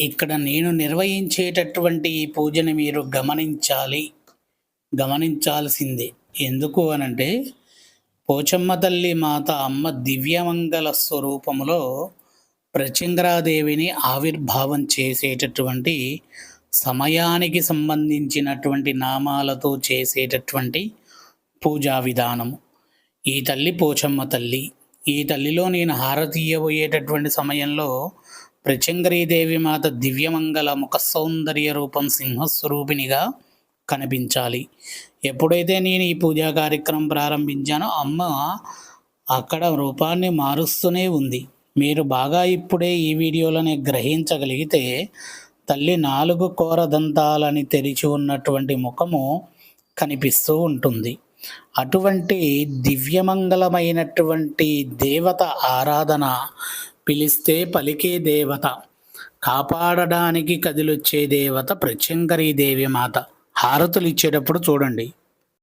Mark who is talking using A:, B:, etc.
A: ఇక్కడ నేను నిర్వహించేటటువంటి ఈ పూజని మీరు గమనించాలి. గమనించాల్సిందే. ఎందుకు అనంటే పోచమ్మ తల్లి మాత అమ్మ దివ్యమంగళ స్వరూపములో ప్రచంద్రాదేవిని ఆవిర్భావం చేసేటటువంటి సమయానికి సంబంధించినటువంటి నామాలతో చేసేటటువంటి పూజా విధానము. ఈ తల్లి పోచమ్మ తల్లి. ఈ తల్లిలో నేను హారతీయబోయేటటువంటి సమయంలో మాత దివ్యమంగళ ముఖ సౌందర్య రూపం సింహస్వరూపిణిగా కనిపించాలి. ఎప్పుడైతే నేను ఈ పూజా కార్యక్రమం ప్రారంభించానో అమ్మ అక్కడ రూపాన్ని మారుస్తూనే ఉంది. మీరు బాగా ఇప్పుడే ఈ వీడియోలని గ్రహించగలిగితే తల్లి నాలుగు కోరదంతాలని తెరిచి ఉన్నటువంటి ముఖము కనిపిస్తూ ఉంటుంది. అటువంటి దివ్యమంగళమైనటువంటి దేవత ఆరాధన పిలిస్తే పలికే దేవత. కాపాడడానికి కదిలొచ్చే దేవత ప్రత్యంకరీ దేవి మాత. హారతులు ఇచ్చేటప్పుడు చూడండి.